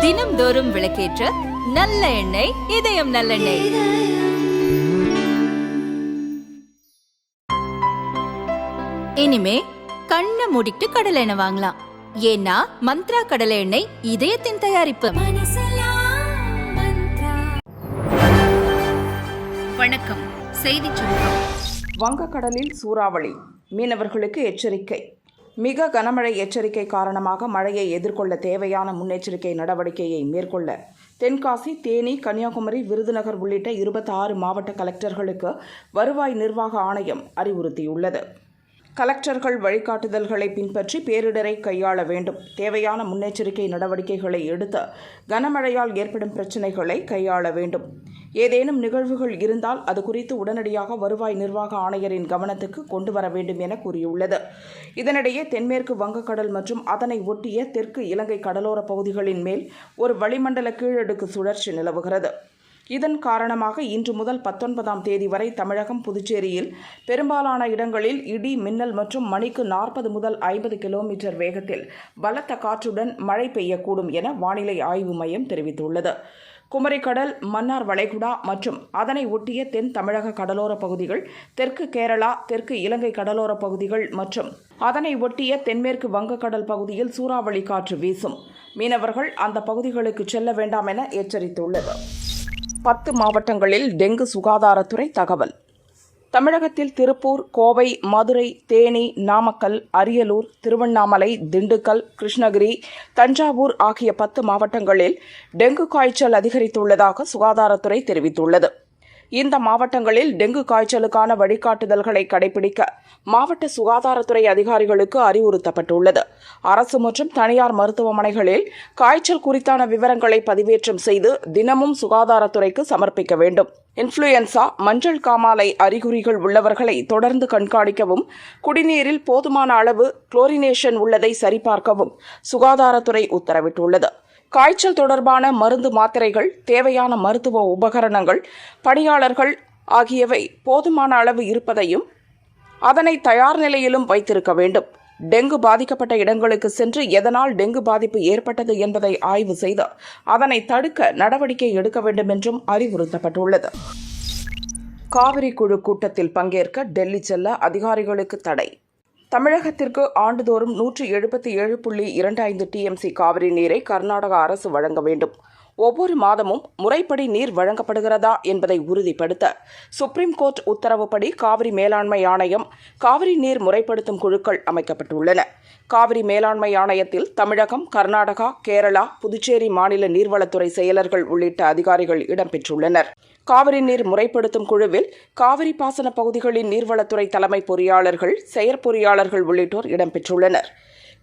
தினம்தோறும் விளக்கேற்ற நல்ல எண்ணெய் இதயம் நல்லெண்ணெய் இனிமே கண்ணை மூடிட்டு கடலை எண்ணெய் வாங்கலாம். ஏன்னா மந்த்ரா கடலை எண்ணெய் இதயத்தின் தயாரிப்பு. வணக்கம். செய்தி சுருக்கம். வங்கக்கடலில் சூறாவளி. மீனவர்களுக்கு எச்சரிக்கை. மிக கனமழை எச்சரிக்கை காரணமாக மழையை எதிர்கொள்ள தேவையான முன்னெச்சரிக்கை நடவடிக்கையை மேற்கொள்ள தென்காசி தேனி கன்னியாகுமரி விருதுநகர் உள்ளிட்ட இருபத்தாறு மாவட்ட கலெக்டர்களுக்கு வருவாய் நிர்வாக ஆணையம் அறிவுறுத்தியுள்ளது. கலெக்டர்கள் வழிகாட்டுதல்களை பின்பற்றி பேரிடரை கையாள வேண்டும். தேவையான முன்னெச்சரிக்கை நடவடிக்கைகளை எடுத்து கனமழையால் ஏற்படும் பிரச்சினைகளை கையாள வேண்டும். ஏதேனும் நிகழ்வுகள் இருந்தால் அது குறித்து உடனடியாக வருவாய் நிர்வாக ஆணையரின் கவனத்துக்கு கொண்டு வர வேண்டும் என கூறியுள்ளது. இதனிடையே தென்மேற்கு வங்கக்கடல் மற்றும் அதனை ஒட்டிய தெற்கு இலங்கை கடலோர பகுதிகளின் மேல் ஒரு வளிமண்டல கீழடுக்கு சுழற்சி நிலவுகிறது. இதன் காரணமாக இன்று முதல் பத்தொன்பதாம் தேதி வரை தமிழகம் புதுச்சேரியில் பெரும்பாலான இடங்களில் இடி மின்னல் மற்றும் மணிக்கு நாற்பது முதல் ஐம்பது கிலோமீட்டர் வேகத்தில் பலத்த காற்றுடன் மழை பெய்யக்கூடும் என வானிலை ஆய்வு மையம் தெரிவித்துள்ளது. குமரிக்கடல் மன்னார் வளைகுடா மற்றும் அதனை ஒட்டிய தென் தமிழக கடலோர பகுதிகள் தெற்கு கேரளா தெற்கு இலங்கை கடலோர பகுதிகள் மற்றும் அதனை ஒட்டிய தென்மேற்கு வங்கக்கடல் பகுதியில் சூறாவளி காற்று வீசும். மீனவர்கள் அந்த பகுதிகளுக்கு செல்ல வேண்டாம் என எச்சரித்துள்ளது. பத்து மாவட்டங்களில் டெங்கு சுகாதாரத்துறை தகவல். தமிழகத்தில் திருப்பூர் கோவை மதுரை தேனி நாமக்கல் அரியலூர் திருவண்ணாமலை திண்டுக்கல் கிருஷ்ணகிரி தஞ்சாவூர் ஆகிய பத்து மாவட்டங்களில் டெங்கு காய்ச்சல் அதிகரித்துள்ளதாக சுகாதாரத்துறை தெரிவித்துள்ளது. இந்த மாவட்டங்களில் டெங்கு காய்ச்சலுக்கான வழிகாட்டுதல்களை கடைபிடிக்க மாவட்ட சுகாதாரத்துறை அதிகாரிகளுக்கு அறிவுறுத்தப்பட்டுள்ளது. அரசு மற்றும் தனியார் மருத்துவமனைகளில் காய்ச்சல் குறித்தான விவரங்களை பதிவேற்றம் செய்து தினமும் சுகாதாரத்துறைக்கு சமர்ப்பிக்க வேண்டும். இன்ஃப்ளூயன்சா மஞ்சள் காமாலை அறிகுறிகள் உள்ளவர்களை தொடர்ந்து கண்காணிக்கவும் குடிநீரில் போதுமான அளவு குளோரினேஷன் உள்ளதை சரிபார்க்கவும் சுகாதாரத்துறை உத்தரவிட்டுள்ளது. காய்ச்சல் தொடர்பான மருந்து மாத்திரைகள் தேவையான மருத்துவ உபகரணங்கள் பணியாளர்கள் ஆகியவை போதுமான அளவு இருப்பதையும் அதனை தயார் நிலையிலும் வைத்திருக்க வேண்டும். டெங்கு பாதிக்கப்பட்ட இடங்களுக்கு சென்று எதனால் டெங்கு பாதிப்பு ஏற்பட்டது என்பதை ஆய்வு செய்து அதனை தடுக்க நடவடிக்கை எடுக்க வேண்டும் என்றும் அறிவுறுத்தப்பட்டுள்ளது. காவிரி குழு கூட்டத்தில் பங்கேற்க டெல்லி செல்ல அதிகாரிகளுக்கு தடை. தமிழகத்திற்கு ஆண்டுதோறும் நூற்றி எழுபத்தி ஏழு புள்ளி இரண்டு ஐந்து டிஎம்சி காவிரி நீரை கர்நாடக அரசு வழங்க வேண்டும். ஒவ்வொரு மாதமும் முறைப்படி நீர் வழங்கப்படுகிறதா என்பதை உறுதிப்படுத்த சுப்ரீம் கோர்ட் உத்தரவுப்படி காவிரி மேலாண்மை ஆணையம் காவிரி நீர் முறைப்படுத்தும் குழுக்கள் அமைக்கப்பட்டுள்ளன. காவிரி மேலாண்மை ஆணையத்தில் தமிழகம் கர்நாடகா கேரளா புதுச்சேரி மாநில நீர்வளத்துறை செயலர்கள் உள்ளிட்ட அதிகாரிகள் இடம்பெற்றுள்ளனர். காவிரி நீர் முறைப்படுத்தும் குழுவில் காவிரி பாசன பகுதிகளின் நீர்வளத்துறை தலைமை பொறியாளர்கள் செயற்பொறியாளர்கள் உள்ளிட்டோர் இடம்பெற்றுள்ளனர்.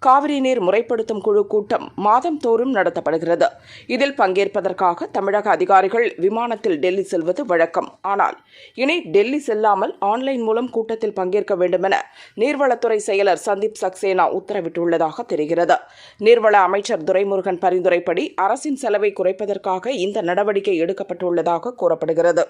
காவிரி நீர் முறைப்படுத்தும் குழு கூட்டம் மாதம் தோறும் நடத்தப்படுகிறது. இதில் பங்கேற்பதற்காக தமிழக அதிகாரிகள் விமானத்தில் டெல்லி செல்வது வழக்கம். ஆனால் இனி டெல்லி செல்லாமல் ஆன்லைன் மூலம் கூட்டத்தில் பங்கேற்க வேண்டுமென நீர்வளத்துறை செயலர் சந்தீப் சக்சேனா உத்தரவிட்டுள்ளதாக தெரிகிறது. நீர்வள அமைச்சர் துரைமுருகன் பரிந்துரைப்படி அரசின் செலவை குறைப்பதற்காக இந்த நடவடிக்கை எடுக்கப்பட்டுள்ளதாக கூறப்படுகிறது.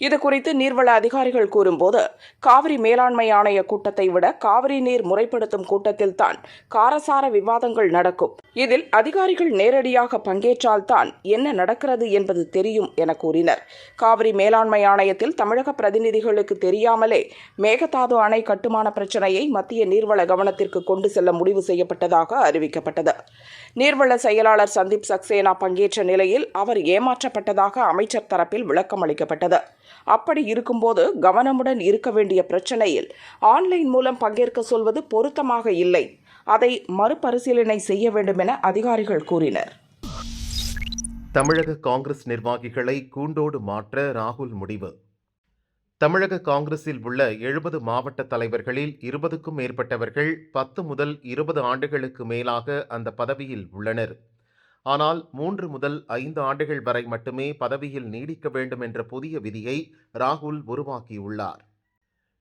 இதுகுறித்து நீர்வள அதிகாரிகள் கூறும்போது காவிரி மேலாண்மை ஆணைய கூட்டத்தை விட காவிரி நீர் முறைப்படுத்தும் கூட்டத்தில்தான் காரசார விவாதங்கள் நடக்கும். இதில் அதிகாரிகள் நேரடியாக பங்கேற்றால்தான் என்ன நடக்கிறது என்பது தெரியும் என கூறினர். காவிரி மேலாண்மை ஆணையத்தில் தமிழக பிரதிநிதிகளுக்கு தெரியாமலே மேகதாது அணை கட்டுமான பிரச்சனையை மத்திய நீர்வள கவனத்திற்கு கொண்டு செல்ல முடிவு செய்யப்பட்டதாக அறிவிக்கப்பட்டது. நீர்வள செயலாளர் சந்தீப் சக்சேனா பங்கேற்ற நிலையில் அவர் ஏமாற்றப்பட்டதாக அமைச்சர் தரப்பில் விளக்கம் அளிக்கப்பட்டது அப்படி இருக்கும்போது கவனமுடன் இருக்க வேண்டிய பிரச்சனையில் ஆன்லைன் மூலம் பங்கேற்க சொல்வது பொருத்தமாக இல்லை. அதை மறுபரிசீலனை செய்ய வேண்டும் என அதிகாரிகள் கூறினர். தமிழக காங்கிரஸ் நிர்வாகிகளை கூண்டோடு மாற்ற ராகுல் முடிவு. தமிழக காங்கிரஸில் உள்ள எழுபது மாவட்ட தலைவர்களில் இருபதுக்கும் மேற்பட்டவர்கள் பத்து முதல் இருபது ஆண்டுகளுக்கு மேலாக அந்த பதவியில் உள்ளனர். ஆனால் மூன்று முதல் ஐந்து ஆண்டுகள் வரை மட்டுமே பதவியில் நீடிக்க வேண்டும் என்ற புதிய விதியை ராகுல் உருவாக்கியுள்ளார்.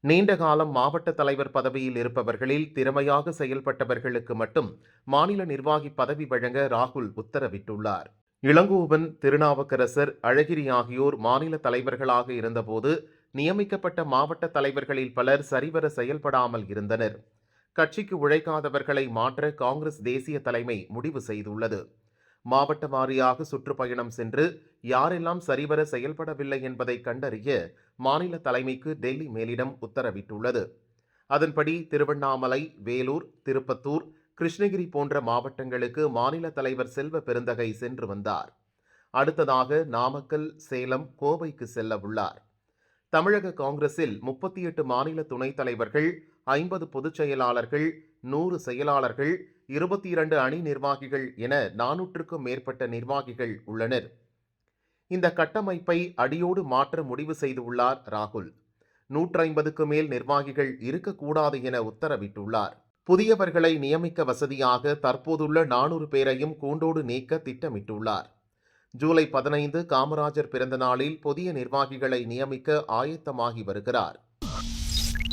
நீண்ட காலம் மாவட்ட தலைவர் பதவியில் இருப்பவர்களில் திறமையாக செயல்பட்டவர்களுக்கு மட்டும் மாநில நிர்வாகி பதவி வழங்க ராகுல் உத்தரவிட்டுள்ளார். இளங்கோவன் திருநாவுக்கரசர் அழகிரி ஆகியோர் மாநில தலைவர்களாக இருந்தபோது நியமிக்கப்பட்ட மாவட்ட தலைவர்களில் பலர் சரிவர செயல்படாமல் இருந்தனர். கட்சிக்கு உழைக்காதவர்களை மாற்ற காங்கிரஸ் தேசிய தலைமை முடிவு செய்துள்ளது. மாவட்ட வாரியாக சுற்றுப்பயணம் சென்று யாரெல்லாம் சரிவர செயல்படவில்லை என்பதை கண்டறிய மாநில தலைமைக்கு டெல்லி மேலிடம் உத்தரவிட்டுள்ளது. அதன்படி திருவண்ணாமலை வேலூர் திருப்பத்தூர் கிருஷ்ணகிரி போன்ற மாவட்டங்களுக்கு மாநில தலைவர் செல்வ பெருந்தகை சென்று வந்தார். அடுத்ததாக நாமக்கல் சேலம் கோவைக்கு செல்ல உள்ளார் தமிழக காங்கிரஸில் முப்பத்தி எட்டு மாநில துணைத் தலைவர்கள் ஐம்பது பொதுச் செயலாளர்கள் நூறு செயலாளர்கள் இருபத்தி இரண்டு அணி நிர்வாகிகள் என நானூற்றுக்கும் மேற்பட்ட நிர்வாகிகள் உள்ளனர். இந்த கட்டமைப்பை அடியோடு மாற்ற முடிவு செய்துள்ளார் ராகுல். நூற்றைம்பதுக்கு மேல் நிர்வாகிகள் இருக்கக்கூடாது என உத்தரவிட்டுள்ளார். புதியவர்களை நியமிக்க வசதியாக தற்போதுள்ள நானூறு பேரையும் கூண்டோடு நீக்க திட்டமிட்டுள்ளார். ஜூலை பதினைந்து காமராஜர் பிறந்த நாளில் புதிய நிர்வாகிகளை நியமிக்க ஆயத்தமாகி வருகிறார்.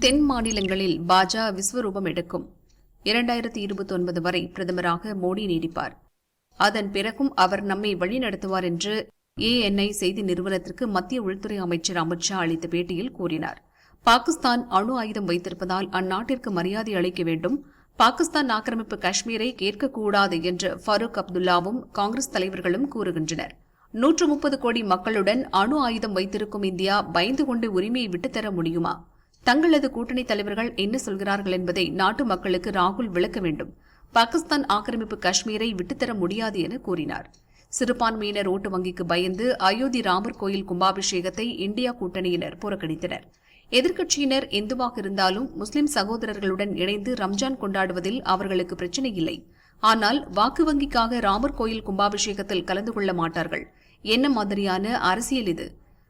தென் மாநிலங்களில் பாஜக விஸ்வரூபம் எடுக்கும். இரண்டாயிரத்தி இருபத்தி ஒன்பது வரை பிரதமராக மோடி நீடிப்பார். அதன் பிறகும் அவர் நம்மை வழிநடத்துவார் என்று ஏஎன்ஐ செய்தி நிறுவனத்திற்கு மத்திய உள்துறை அமைச்சர் அமித்ஷா அளித்த பேட்டியில் கூறினார். பாகிஸ்தான் அணு ஆயுதம் வைத்திருப்பதால் அந்நாட்டிற்கு மரியாதை அளிக்க வேண்டும். பாகிஸ்தான் ஆக்கிரமிப்பு காஷ்மீரை கேட்கக்கூடாது என்று ஃபரூக் அப்துல்லாவும் காங்கிரஸ் தலைவர்களும் கூறுகின்றனர். நூற்று முப்பது கோடி மக்களுடன் அணு ஆயுதம் வைத்திருக்கும் இந்தியா பயந்து கொண்டு உரிமையை விட்டுத்தர முடியுமா? தங்களது கூட்டணி தலைவர்கள் என்ன சொல்கிறார்கள் என்பதை நாட்டு மக்களுக்கு ராகுல் விளக்க வேண்டும். பாகிஸ்தான் ஆக்கிரமிப்பு காஷ்மீரை விட்டுத்தர முடியாது என கூறினார். சிறுபான்மையினர் ஓட்டு வங்கிக்கு பயந்து அயோத்தி ராமர் கோயில் கும்பாபிஷேகத்தை இந்தியா கூட்டணியினர் புறக்கணித்தனர். எதிர்க்கட்சியினர் எந்துவாக இருந்தாலும் முஸ்லிம் சகோதரர்களுடன் இணைந்து ரம்ஜான் கொண்டாடுவதில் அவர்களுக்கு பிரச்சினை இல்லை. ஆனால் வாக்கு வங்கிக்காக ராமர் கோயில் கும்பாபிஷேகத்தில் கலந்து கொள்ள மாட்டார்கள். என்ன மாதிரியான அரசியல் இது?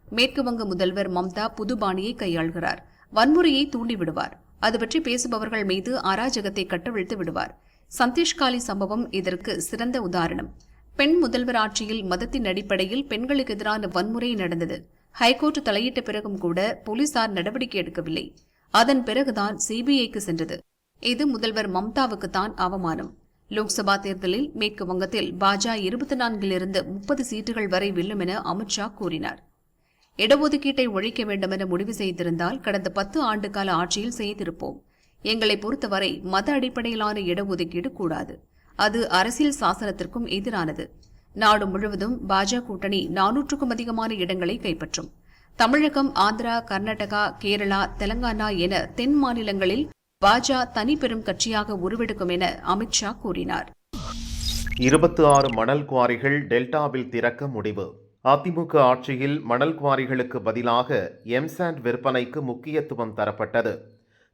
மேற்குவங்க முதல்வர் மம்தா புதுபாணியை கையாள்கிறார். வன்முறையை தூண்டிவிடுவார் அது பற்றி பேசுபவர்கள் மீது அராஜகத்தை கட்டவிழ்த்து விடுவார். சந்தேஷ்காலி சம்பவம் இதற்கு சிறந்த உதாரணம். பெண் முதல்வர் ஆட்சியில் மதத்தின் அடிப்படையில் பெண்களுக்கு எதிரான வன்முறை நடந்தது. ஹைகோர்ட் தலையிட்ட பிறகும் கூட போலீசார் நடவடிக்கை எடுக்கவில்லை. அதன் பிறகுதான் சிபிஐக்கு சென்றது. இது முதல்வர் மம்தாவுக்குத்தான் அவமானம். லோக்சபா தேர்தலில் மேற்கு வங்கத்தில் பாஜ இருபத்தி நான்கிலிருந்து முப்பது சீட்டுகள் வரை வெல்லும் என அமித்ஷா கூறினார். இடஒதுக்கீட்டை ஒழிக்க வேண்டுமென முடிவு செய்திருந்தால் கடந்த பத்து ஆண்டுகால ஆட்சியில் செய்திருப்போம். எங்களை பொறுத்தவரை மத அடிப்படையிலான இடஒதுக்கீடு கூடாது. அது அரசியல் சாசனத்திற்கும் எதிரானது. நாடு முழுவதும் பாஜக கூட்டணி நானூற்றுக்கும் அதிகமான இடங்களை கைப்பற்றும். தமிழகம் ஆந்திரா கர்நாடகா கேரளா தெலங்கானா என தென் மாநிலங்களில் பாஜக தனி பெரும் கட்சியாக உருவெடுக்கும் என அமித்ஷா கூறினார். இருபத்தி ஆறு மணல் குவாரிகள் டெல்டாவில் திறக்க முடிவு. அதிமுக ஆட்சியில் மணல் குவாரிகளுக்கு பதிலாக எம்சாண்ட் விற்பனைக்கு முக்கியத்துவம் தரப்பட்டது.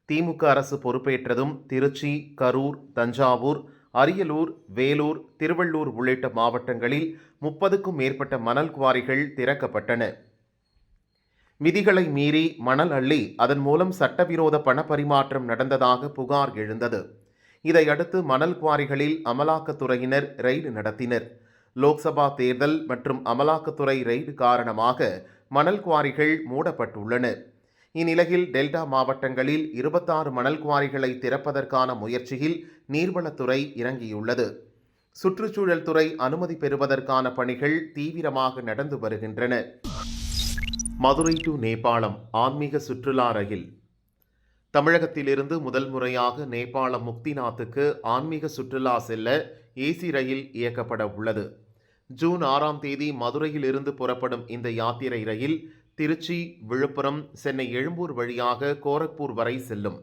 திமுக அரசு பொறுப்பேற்றதும் திருச்சி கரூர் தஞ்சாவூர் அரியலூர் வேலூர் திருவள்ளூர் உள்ளிட்ட மாவட்டங்களில் முப்பதுக்கும் மேற்பட்ட மணல் குவாரிகள் திறக்கப்பட்டன. விதிகளை மீறி மணல் அள்ளி அதன் மூலம் சட்டவிரோத பணப்பரிமாற்றம் நடந்ததாக புகார் எழுந்தது. இதையடுத்து மணல் குவாரிகளில் அமலாக்கத்துறையினர் ரெய்டு நடத்தினர். லோக்சபா தேர்தல் மற்றும் அமலாக்கத்துறை ரெய்டு காரணமாக மணல் குவாரிகள் மூடப்பட்டுள்ளன. இந்நிலையில் டெல்டா மாவட்டங்களில் இருபத்தாறு மணல் குவாரிகளை திறப்பதற்கான முயற்சியில் நீர்வளத்துறை இறங்கியுள்ளது. சுற்றுச்சூழல் துறை அனுமதி பெறுவதற்கான பணிகள் தீவிரமாக நடந்து வருகின்றன. மதுரை டு நேபாளம் ஆன்மீக சுற்றுலா ரயில். தமிழகத்திலிருந்து முதல் முறையாக நேபாளம் முக்திநாத்துக்கு ஆன்மீக சுற்றுலா செல்ல ஏசி ரயில் இயக்கப்பட உள்ளது. ஜூன் ஆறாம் தேதி மதுரையில் இருந்து புறப்படும் இந்த யாத்திரை ரயில் திருச்சி விழுப்புரம் சென்னை எழும்பூர் வழியாக கோரக்பூர் வரை செல்லும்.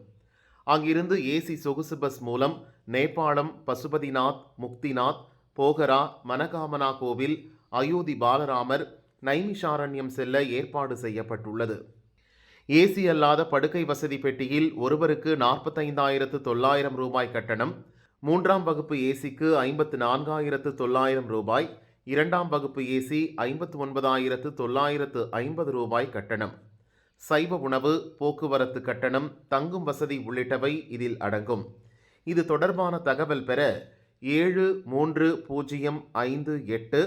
அங்கிருந்து ஏசி சொகுசு பஸ் மூலம் நேபாளம் பசுபதிநாத் முக்திநாத் போகரா மனகாமனா கோவில் அயோத்தி பாலராமர் நைமிஷாரண்யம் செல்ல ஏற்பாடு செய்யப்பட்டுள்ளது. ஏசி அல்லாத படுக்கை வசதி பெட்டியில் ஒருவருக்கு நாற்பத்தைந்தாயிரத்து தொள்ளாயிரம் ரூபாய் கட்டணம் மூன்றாம் வகுப்பு ஏசிக்கு ஐம்பத்து நான்காயிரத்து தொள்ளாயிரம் ரூபாய் இரண்டாம் வகுப்பு ஏசி ஐம்பத்து ஒன்பதாயிரத்து தொள்ளாயிரத்து ஐம்பது ரூபாய் கட்டணம். சைவ உணவு போக்குவரத்து கட்டணம் தங்கும் வசதி உள்ளிட்டவை இதில் அடங்கும். இது தொடர்பான தகவல் பெற ஏழு மூன்று பூஜ்ஜியம் ஐந்து எட்டு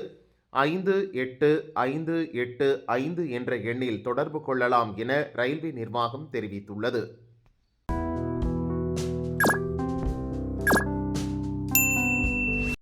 ஐந்து எட்டு ஐந்து எட்டு ஐந்து என்ற எண்ணில் தொடர்பு கொள்ளலாம் என ரயில்வே நிர்வாகம் தெரிவித்துள்ளது.